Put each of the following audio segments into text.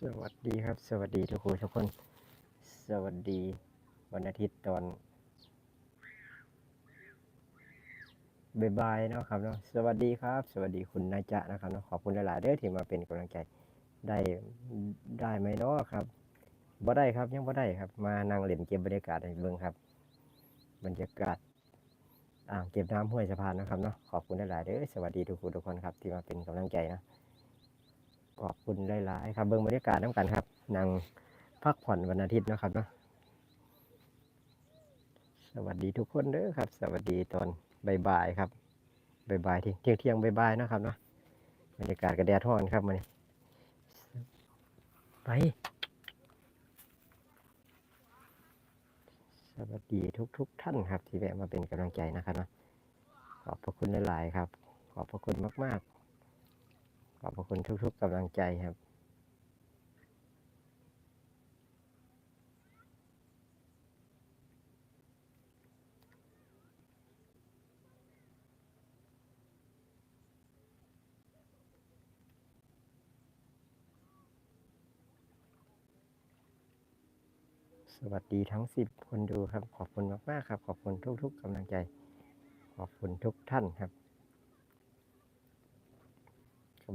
สวัสดีครับ สวัสดีทุกคนทุกคน สวัสดีวันอาทิตย์ตอนบ่ายๆเนาะครับเนาะสวัสดีครับ สวัสดีคุณนายจะนะครับเนาะขอบคุณหลายๆเด้อที่มาเป็นกำลังใจได้ได้ไหมเนาะครับบ่ได้ครับยังบ่ได้ครับ มานั่งเล่นเกมบรรยากาศให้เบิ่งครับ บรรยากาศอ่างเก็บน้ำห้วยสะพานนะครับเนาะขอบคุณหลายๆเด้อสวัสดีทุกคนทุกคนครับ ที่มาเป็นกำลังใจนะ ขอบคุณหลายๆครับ เบิ่งบรรยากาศน้ำกันครับนั่งพักผ่อนวันอาทิตย์นะครับเนาะสวัสดีทุกคนเด้อครับ สวัสดีตอนบ่ายๆครับบ่ายๆที่เที่ยงเที่ยงๆบ่ายๆนะครับเนาะบรรยากาศกระแดดร้อนครับมันไป สวัสดีทุก ๆ ท่านครับ ที่แวะมาเป็นกำลังใจนะครับเนาะขอบพระคุณหลายๆครับ ขอบพระคุณมากๆ อบพระคุณทุกๆกำลังใจครับสวัสดีทั้ง 10 คนดูครับ ขอบคุณมาก ๆ ครับ ขอบคุณทุก ๆกำลังใจ ขอบคุณทุกท่านครับ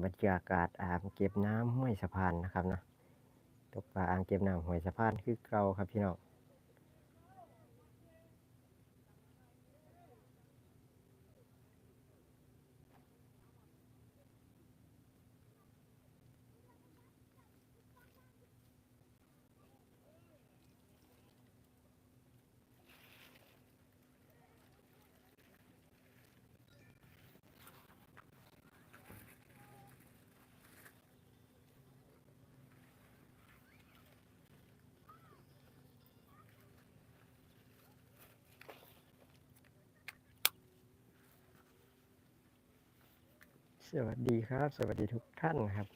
บรรยากาศอ่างเก็บน้ำห้วยสะพานนะครับนะตกปลาอ่างเก็บน้ำห้วยสะพานคือเก่าครับพี่น้อง สวัสดีครับ สวัสดีทุกท่านครับ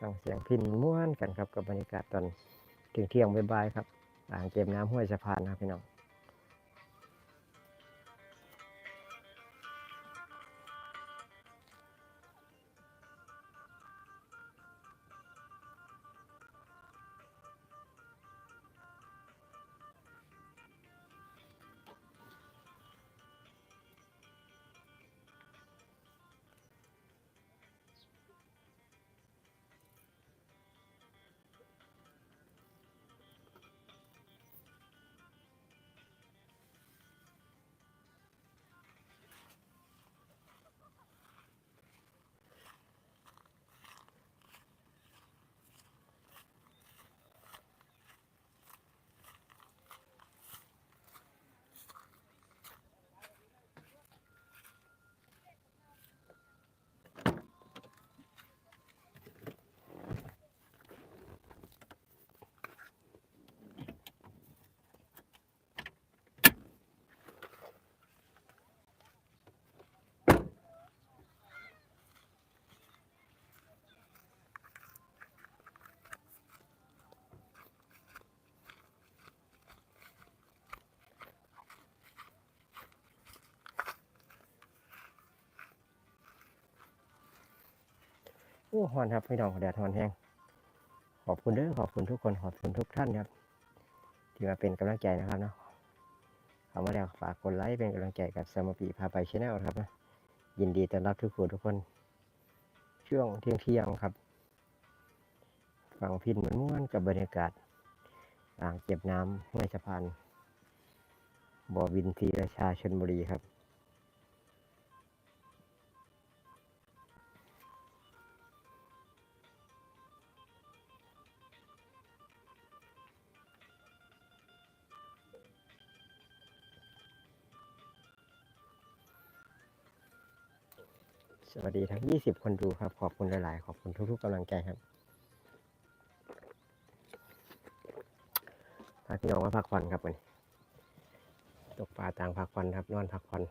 ฟังเสียงพินม้วนกันครับกับบรรยากาศตอนเที่ยงเที่ยงบ่ายๆครับอ่างเก็บน้ำห้วยสะพานนะครับพี่น้อง อ้ฮอนครับพี่น้องแดดฮอนแห้งขอบคุณเด้อขอบคุณทุกคนขอบคุณทุกท่านครับ ที่มาเป็นกำลังใจนะครับเนาะเข้ามาแล้วฝากกดไลค์เป็นกำลังใจกับสมปีพาไปชแนลครับนะยินดีต้อนรับทุกคนทุกคน ช่วงเที่ยงเที่ยงครับฟังพินเหมือนม้วนกับบรรยากาศอ่างเก็บน้ำห้วยสะพานบ่อวินทีราชาชนบุรีครับ วัสดีทั้ง 20 คนดูครับ ขอบคุณหลาย ๆ ขอบคุณทุก ๆกำลังใจครับพาพี่น้องมาพักผ่อนครับวันนี้ตกปลาต่างพักผ่อนครับ นอนพักผ่อน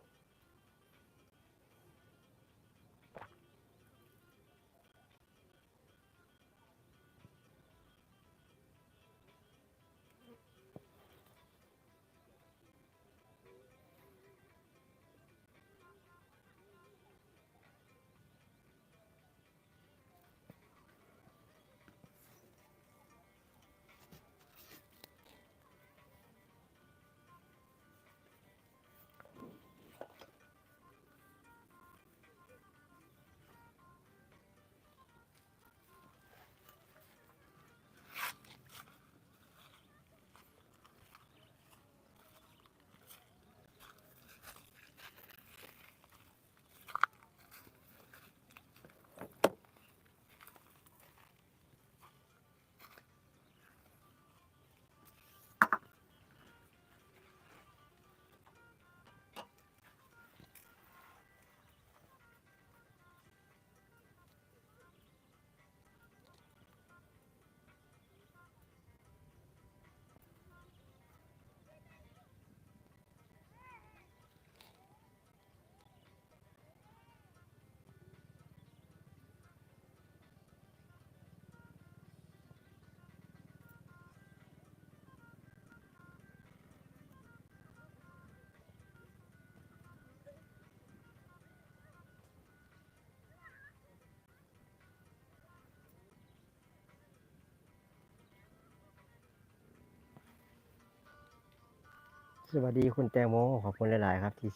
สวัสดีคุณแตงโมขอบคุณหลาย ๆ ครับ ที่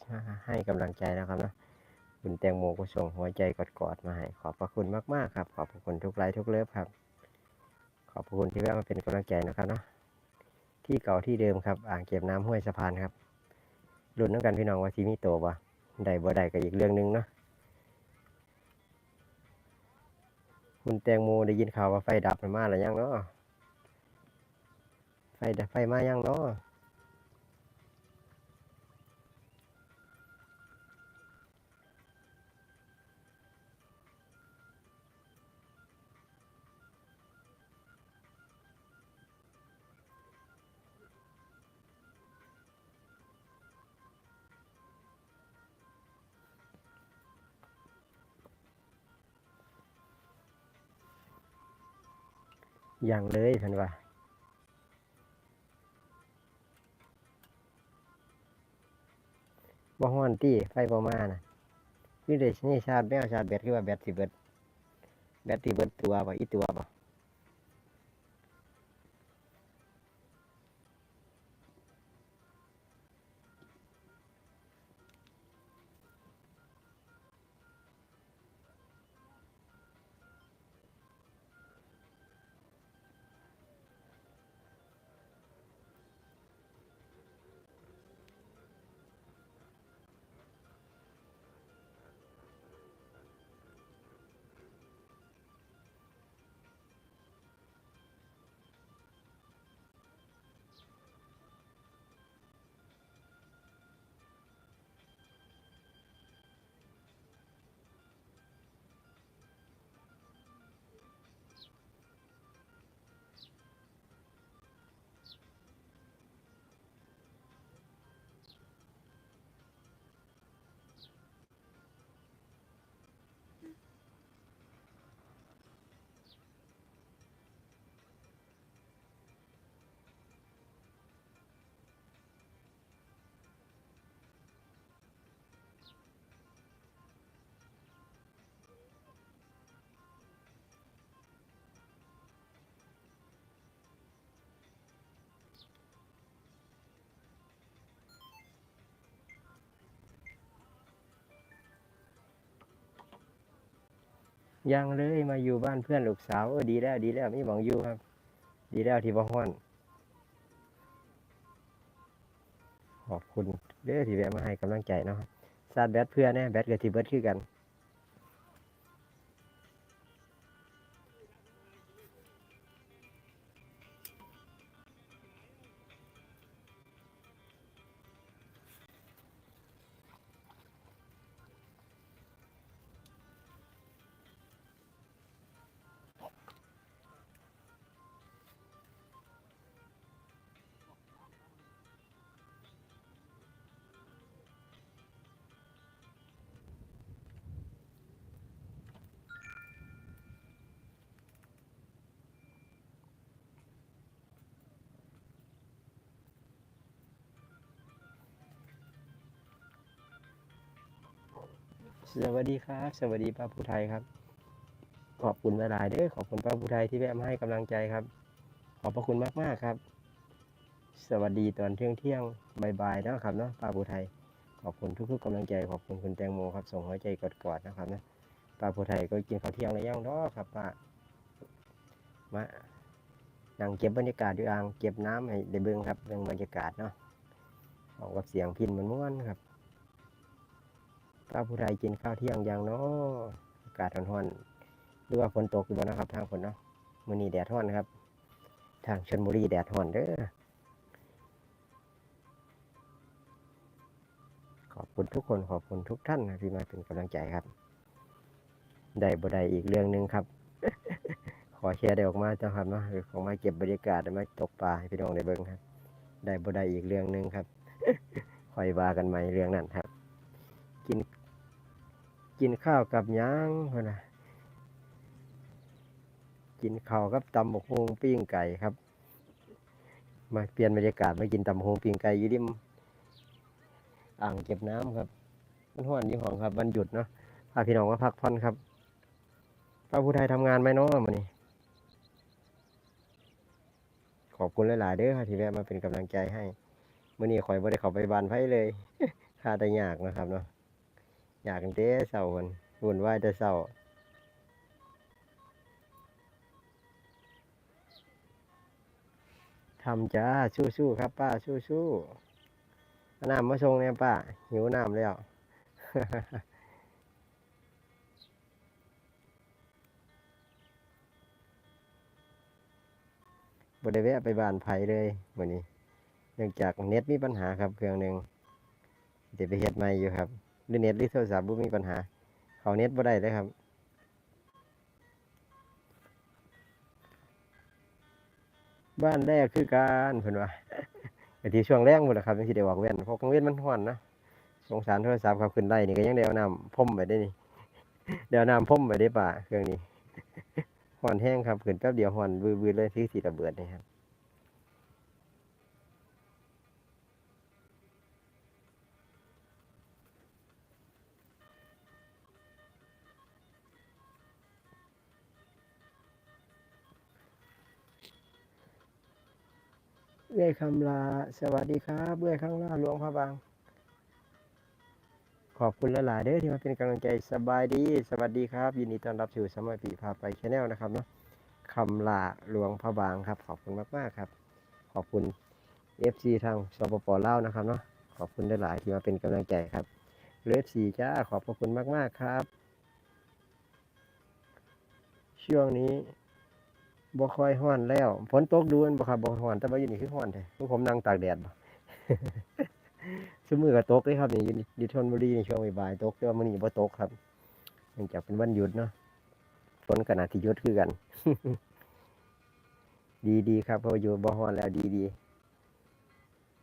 ให้กำลังใจนะครับเนาะคุณแตงโมก็ส่งหัวใจกอดๆมาให้ขอบพระคุณมาก ๆ ครับ ขอบพระคุณทุกไลค์ทุกเลิฟครับ ขอบพระคุณที่แวะมาเป็นกำลังใจนะครับเนาะที่เก่าที่เดิมครับ อ่างเก็บน้ำห้วยสะพานครับรุ่นน้ำกันพี่น้องว่าซีมีโตบ่ได้บ่ได้ก็อีกเรื่องนึงเนาะคุณแตงโมได้ยินข่าวว่าไฟดับมาแล้วยังเนาะไฟดับไฟมายังเนาะ อย่างเลยเพันว่าบ่ฮ้อนตี้ไฟบ่มาน่ะคือได้นี่ชาร์จแมวชาร์จแบตคือว่าแบตสิเบิดแบตสิเบิดตัวบ่อีตัวบ่ ยังเลยมาอยู่บ้านเพื่อนลูกสาวเออดีแล้วดีแล้วมีหวังอยู่ครับ ดีแล้วที่บ่ฮ้อนขอบคุณเด้อที่แวะมาให้กำลังใจเนาะซาดแบดเพื่อแน่แบดกับที่เบิดคือกัน สวัสดีครับ สวัสดีป้าผู้ไทยครับ ขอบคุณหลายๆเด้อขอบคุณป้าผู้ไทยที่แวะมาให้กำลังใจครับ ขอบพระคุณมากๆครับ สวัสดีตอนเที่ยงเที่ยงๆบ่ายๆนะครับเนาะป้าผู้ไทย ขอบคุณทุกๆกำลังใจ ขอบคุณคุณแตงโมครับ ส่งหัวใจกอดๆนะครับนะป้าผู้ไทยก็กินข้าวเที่ยงในย่างเนาะครับป้ามานั่งเก็บบรรยากาศอยู่อ่างเก็บน้ำให้ได้เบิ่งครับเรื่องบรรยากาศเนาะออกกับเสียงพินมันม่วนครับ ป้าผู้ใดกินข้าวเที่ยงยังเนาะอากาศร้อนๆหรือว่าฝนตกอยู่บ่เนะครับ ทางฝนเนาะมื้อนี้แดดร้อนนะครับ ทางชลบุรีแดดร้อนเด้อขอบคุณทุกคนขอบคุณทุกท่านนะที่มาเป็นกำลังใจครับ ได้บ่ได้อีกเรื่องหนึ่งครับ ขอแชร์ได้ออกมาเจ้าครับเนาะของมาเก็บบรรยากาศได้มาตกปลาให้พี่น้องได้เบิ่งครับ ได้บ่ได้อีกเรื่องหนึ่งครับคอยว่ากันใหม่เรื่องนั้นครับ กิน กินข้าวกับหยังพ่นนะกินข้าวกับตำบกฮงปิ้งไก่ครับ มาเปลี่ยนบรรยากาศมากินตำบกฮงปิ้งไก่อยู่ริมอ่างเก็บน้ำครับมันห้วนยู่ห้องครับวันหยุดเนาะพาพี่น้องมาพักผ่อนครับป้าผู้ไทยทำงานไหมเนาะมื้อนี้ขอบคุณหลาย ๆ เด้อครับที่แวะมาเป็นกำลังใจให้มื้อนี้ข่อยบ่ได้เข้าไปบานไผเลยค่าแต่ยากนะครับเนาะ อยากตั้เช้าพุ่นวุ่นวายแต่เช้าทำจ้าสู้ๆครับป้าสู้ๆน้ำมาส่งเนี่ยป้า หิวน้ำแล้วบ่ได้แวะไปบานไผ่เลยมื้อนี้ เนื่องจากเน็ตมีปัญหาครับเครื่องหนึ่งเดี๋ยวไปเฮ็ดใหม่อยู่ครับ หรือเน็ตหรือโทรศัพท์บ่มีปัญหา เขาเน็ตบ่ได้เลยครับบ้านแรกคือการเพิ่นว่าก็ที่ช่วงแรงพุ่นล่ะครับจังสิได้ออกแว่นเพราะกลางเว้นมันร้อนนะสงสารโทรศัพท์ครับขึ้นได้นี่ก็ยังได้เอาน้ำพ่มไปได้นี่ได้เอาน้ำพ่มไปได้ป่าเครื่องนี้ร้อนแห้งครับขึ้นแป๊บเดียวร้อนวืดๆเลยคือสิระเบิดนี่ครับ เอื้อยคำลา สวัสดีครับเอื้อยข้างล่าหลวงพระบาง ขอบคุณหลายๆเด้อที่มาเป็นกำลังใจสบายดี สวัสดีครับ ยินดีต้อนรับสู่สมัยปีพาไปชแนลนะครับเนาะคำลาหลวงพระบางครับ ขอบคุณมากๆครับ ขอบคุณ FC ทางสปปลาวนะครับเนาะขอบคุณหลายๆที่มาเป็นกำลังใจครับเลือสีจ้าขอบพระคุณมาก ๆ ครับ ช่วงนี้ บ่ค่อยฮ้อนแล้วฝนตกดูนบ่ครับบ่ฮ้อนแต่ว่าอยู่นี่คือฮ้อนแท้พวกผมนั่งตากแดดบ่ซุมื้อก็ตกเลยครับนี่อยู่นี่อยู่ชลบุรีนี่ช่วงบ่ายๆตกแต่ว่ามื้อนี้บ่ตกครับเนื่องจากเป็นวันหยุดเนาะฝนก็น่าสิหยุดคือกัน ดีๆครับเพราะอยู่บ่ฮ้อนแล้วดี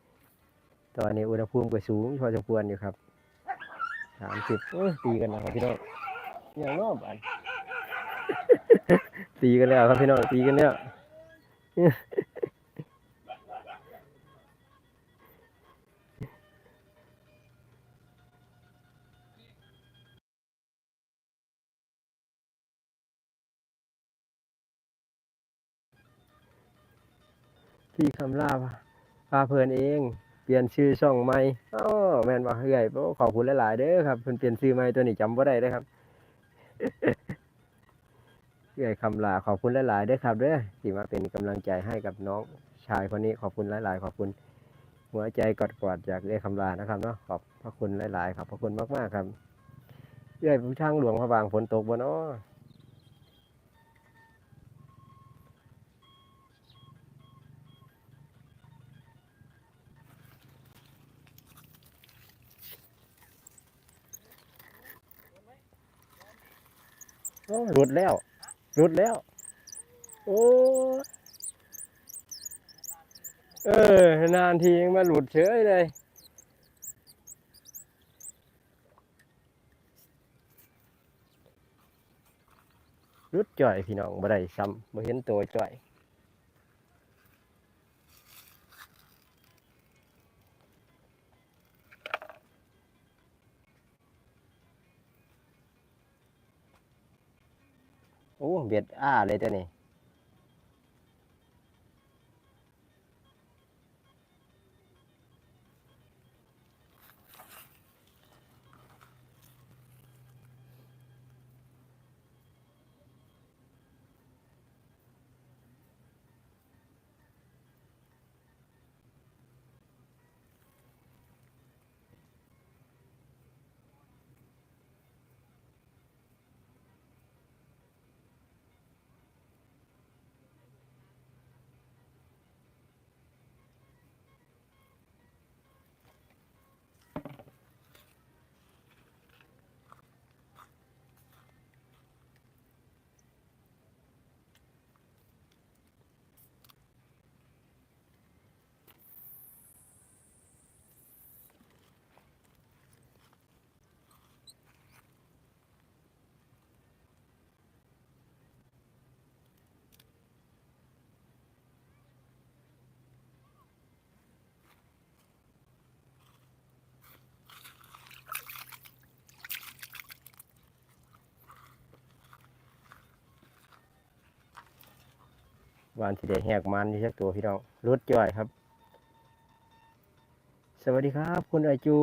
ๆตอนนี้อุณหภูมิก็สูงพอสมควรอยู่ครับ30โอ้ยตีกันนะครับพี่น้องอย่างเน้อบาน ตีกันแล้วครับพี่น้องตีกันแล้วพี่คำลาพาพาเพลินเอง เปลี่ยนชื่อช่องใหม่อ้อแม่นบ่เฮ้ยขอบคุณหลาย ๆ เด้อครับเพิ่นเปลี่ยนชื่อใหม่ตัวนี้จำบ่าได้เด้อครับ เอ้ยคำลาขอบคุณหลายๆเด้อครับเด้อที่มาเป็นกำลังใจให้กับน้องชายคนนี้ขอบคุณหลายๆ ขอบคุณ หัวใจกอดๆจากเอ้ยคำลานะครับเนาะขอบพระคุณหลายๆขอบพระคุณมากๆครับเอ้ยผู้ช่างหลวงพระบางฝนตกบ่เนาะโอ้หลุดแล้ว หลุดแล้ว โอ้เออนานทียังมาหลุดเฉยเลย รุดจ่อยพี่น้องบ่ได้ซ้ำบ่เห็นตัวจ่อย เบียดอ้าเลยตัวนี้ วานสิได้แหกมันที่สักตัวพี่น้องรุดจ่อยครับ สวัสดีครับ คุณไอจู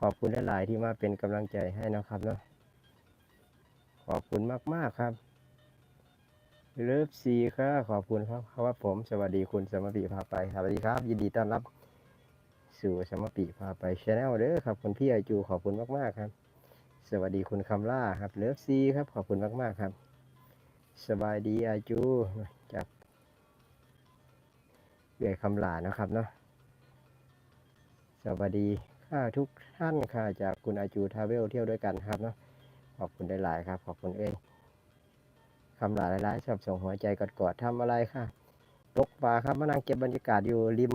ขอบคุณหลายๆที่มาเป็นกำลังใจให้นะครับเนาะขอบคุณมากๆครับเลิฟซีครับขอบคุณครับครับผมสวัสดีคุณสมปีพาไปสวัสดีครับ ยินดีต้อนรับ สู่สมปีพาไปชาแนลเด้อครับคุณพี่ไอจูขอบคุณมากๆครับ สวัสดีคุณคำล่าครับเลิฟซีครับขอบคุณมากๆครับ สบายดีไอจู เบื่อคำหลานะครับเนาะสวัสดีค่ะทุกท่านค่ะ จากคุณอาจูทาเวลเที่ยวด้วยกันครับเนาะขอบคุณได้หลายครับ ขอบคุณเอ้ยคำหลาหลายๆชอบส่งหัวใจกอดๆทำอะไรค่ะตกปลาครับมานั่งเก็บบรรยากาศอยู่ริม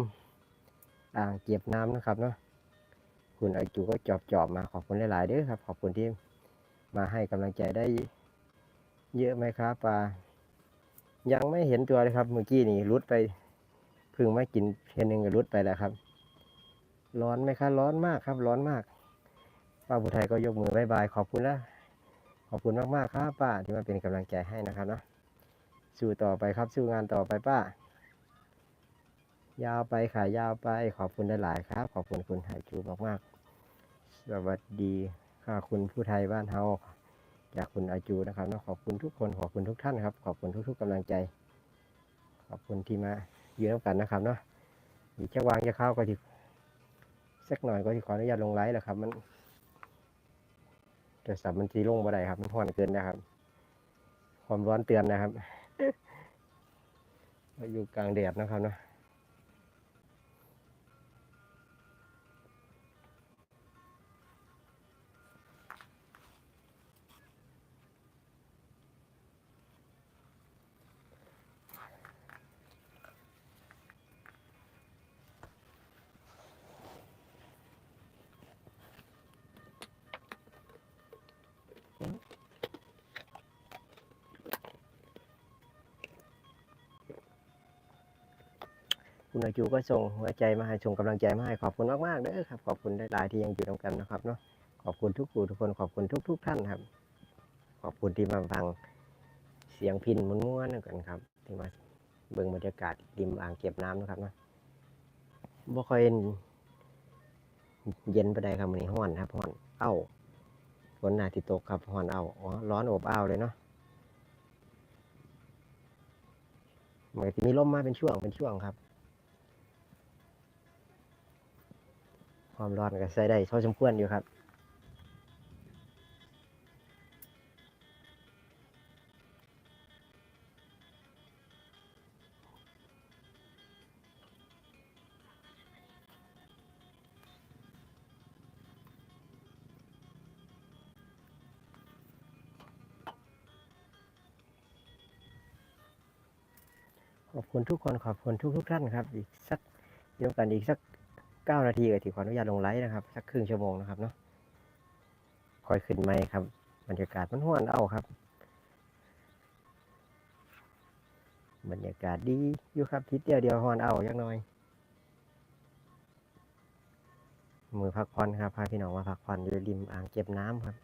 อ่างเก็บน้ำนะครับเนาะคุณอาจูก็จอบๆมาขอบคุณหลายๆด้อครับ ขอบคุณที่มาให้กำลังใจได้เยอะไหมครับปลายังไม่เห็นตัวเลยครับเมื่อกี้นี่รุดไป พิ่งมากินเพียนหนึ่งก็รุดไปแล้วครับ ร้อนไหมครับ ร้อนมากครับ ร้อนมาก ป้าบุไทยก็ยกมือบายบายขอบคุณนะ ขอบคุณมากๆครับ ป้าที่มาเป็นกำลังใจให้นะครับเนาะ สู้ต่อไปครับ สู้งานต่อไปป้า ยาวไปค่ะยาวไป ขอบคุณหลายๆครับ ขอบคุณคุณไทยจูมากๆ สวัสดีค่ะคุณผู้ไทยบ้านเฮาจากคุณอาจูนะครับขอบคุณทุกคนขอบคุณทุกท่านครับ ขอบคุณทุกๆกำลังใจ ขอบคุณที่มา เยือนกันนะครับเนาะอีกจะวางจะเข้าก็ที่สักหน่อยก็ที่ขออนุญาตลงไลฟ์แล้วครับ มันโทรศัพท์มันทีลงบ่ได้ครับ มันร้อนเกินนะครับ ความร้อนเตือนนะครับเราอยู่กลางแดดนะครับเนาะ จูก็ส่งหัวใจมาให้ส่งกำลังใจมาให้ขอบคุณมากๆเด้อครับ ขอบคุณหลายๆที่ยังอยู่ตรงกันนะครับเนาะขอบคุณทุกผู้ทุกคนขอบคุณทุกๆท่านครับ ขอบคุณที่มาฟังเสียงพินม้วนๆกันครับ ที่มาเบิ่งบรรยากาศริมอ่างเก็บน้ำนะครับเนาะบ่ค่อยเย็นไปได้ครับมื้อนี้ร้อนครับร้อนเอ้าฝนหนาที่ตกครับร้อนเอ้าอ๋อร้อนอบอ้าวเลยเนาะมันจะมีลมมาเป็นช่วงเป็นช่วงครับ ความร้อนก็ใช้ได้พอสมควรอยู่ครับขอบคุณทุกคนขอบคุณทุกทุกท่านครับ อีกสักเดียวกันอีกสัก เก้านาทีก็ที่ขออนุญาตลงไลฟ์นะครับสักครึ่งชั่วโมงนะครับเนาะคอยขึ้นไมค์ครับบรรยากาศมันห้วนเอาครับ บรรยากาศดีอยู่ครับทิศเดียวเดียวห้วนเอาอย่างน้อย มือพักผ่อนครับพาพี่น้องมาพักผ่อนอยู่ริมอ่างเก็บน้ำครับ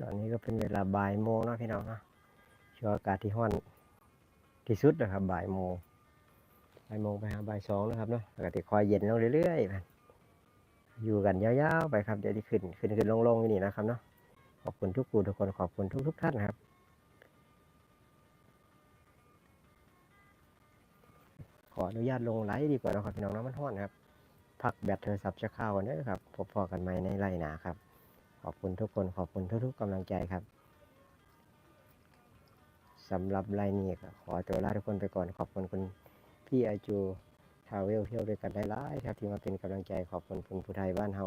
ตอนนี้ก็เป็นเวลาบ่ายโมงนะพี่น้องนะช่วงอากาศที่ห้อนที่สุดนะครับบ่ายโมงบ่ายโมงไปหาบ่ายสองนะครับเนาะอากาศที่คอยเย็นลงเรื่อยๆอยู่กันยาวๆไปครับเดี๋ยวที่ขึ้นขึ้นขึ้นลงลงอยู่นี่นะครับเนาะขอบคุณทุกผู้ทุกคนขอบคุณทุกทุกๆท่านนะครับขออนุญาตลงไลฟ์ดีกว่าเนาะครับพี่น้องนาะมันห้อนครับ พักแบตโทรศัพท์จะเข้ากันเด้อครับพบพอกันใหม่ในไลน์หนาครับ อบคุณทุกคนขอบคุณทุกๆกำลังใจครับสำหรับไลน์นี้ก็ขอตัวลาทุกคนไปก่อนขอบคุณคุณพี่อาจูทาวเวลเที่ยวด้วยกันได้หลายครับที่มาเป็นกำลังใจขอบคุณคุณผู้ไทยบ้านเฮา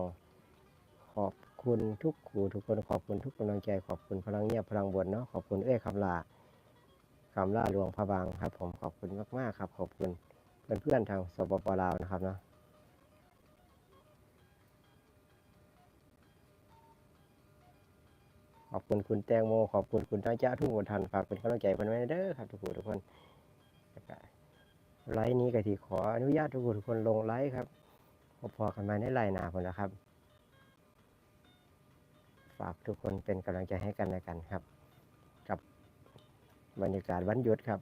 ขอบคุณทุกครูทุกคนขอบคุณทุกกำลังใจขอบคุณพลังเงียบพลังบนเนาะขอบคุณเอ้ยคำลาคำลาหลวงพระบางครับ ผมขอบคุณมากๆครับ ขอบคุณเพื่อนๆทางสปปลาวนะครับเนาะ ขอบคุณคุณแตงโม ขอบคุณคุณท่าเจ้าทุกคนทันฝากเป็นกำลังใจเพื่อนไว้เด้อครับทุกคนทุกคนไลฟ์นี้ก็ที่ขออนุญาตทุกคนทุกคนลงไลฟ์ครับพอๆกันมาในไลน์หนาคนนะครับ ฝากทุกคนเป็นกำลังใจให้กันและกันครับ กับบรรยากาศวันหยุดครับ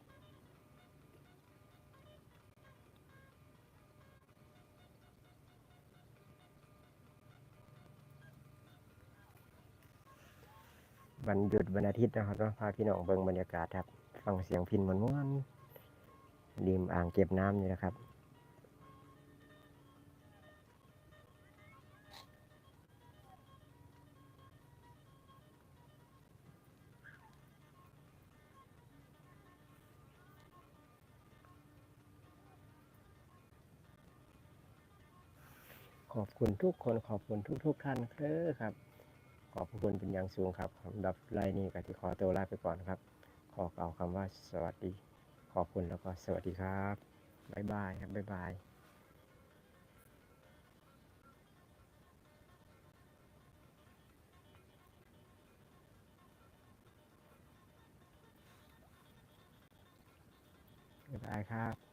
วันหยุดวันอาทิตย์นะครับเนาะพาพี่น้องเบิ่งบรรยากาศครับ ฟังเสียงพินมันวนๆริมอ่างเก็บน้ำนี่นะครับขอบคุณทุกคนขอบคุณทุกๆท่านเครับ อบคุณเป็นอย่างสูงครับสำหรับไลน์นี้ก็ที่ขอตัวลาไปก่อนครับ ขอกล่าวคำว่าสวัสดี ขอบคุณแล้วก็สวัสดีครับบ๊ายบายครับบ๊ายบายบ๊ายบายครับ